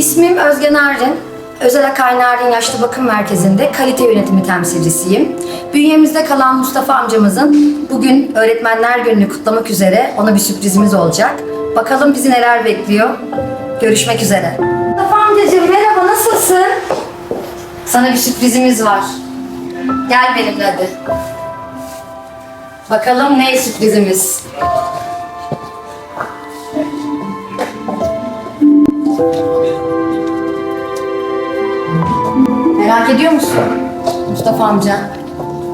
İsmim Özge Narin. Özel Akay Narin Yaşlı Bakım Merkezi'nde kalite yönetimi temsilcisiyim. Bünyemizde kalan Mustafa amcamızın bugün Öğretmenler Günü'nü kutlamak üzere ona bir sürprizimiz olacak. Bakalım bizi neler bekliyor. Görüşmek üzere. Mustafa amcacığım merhaba nasılsın? Sana bir sürprizimiz var. Gel benimle hadi. Bakalım ne sürprizimiz. Merak ediyor musun Mustafa amca?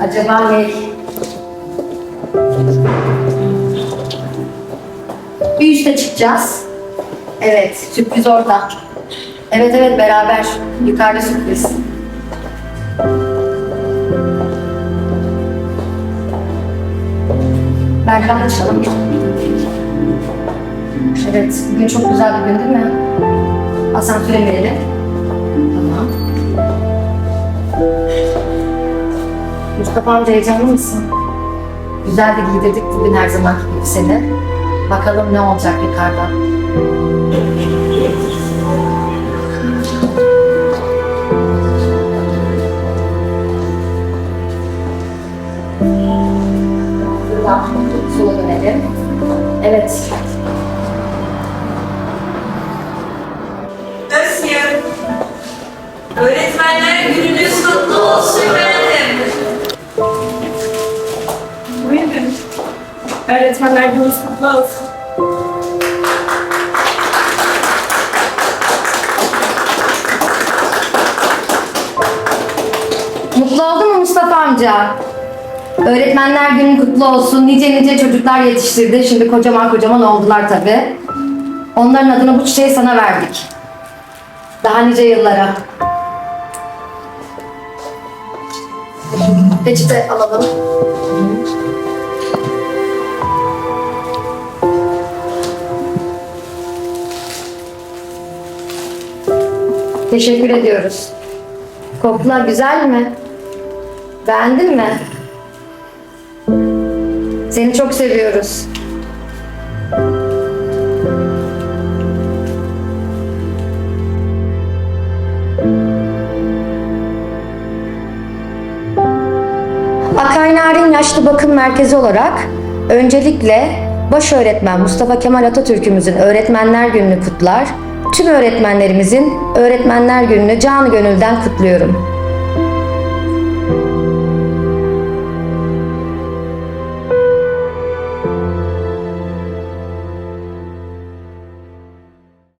Acaba ne? Bir üste çıkacağız. Evet, sürpriz orada. Evet evet beraber. Yukarıda sürpriz. Berkan açalım. Evet, bugün çok güzel bir gün değil mi? Asansöre verelim. Mustafa amca heyecanlı mısın? Güzel de giydirdik bugün her zamanki gibi seni. Bakalım ne olacak yukarıda. Buradan sola dönelim. Evet. Öğretmenler gününüz Öğretmenler gününüz kutlu olsun. Mutlu oldun mu Mustafa amca? Öğretmenler günün kutlu olsun. Nice nice çocuklar yetiştirdi. Şimdi kocaman kocaman oldular tabii. Onların adına bu çiçeği sana verdik. Daha nice yıllara. Peçete alalım. Teşekkür ediyoruz. Kokla güzel mi? Beğendin mi? Seni çok seviyoruz. Akay Narin Yaşlı Bakım Merkezi olarak öncelikle baş öğretmen Mustafa Kemal Atatürk'ümüzün Öğretmenler Günü'nü kutlar, tüm öğretmenlerimizin Öğretmenler Günü'nü canı gönülden kutluyorum.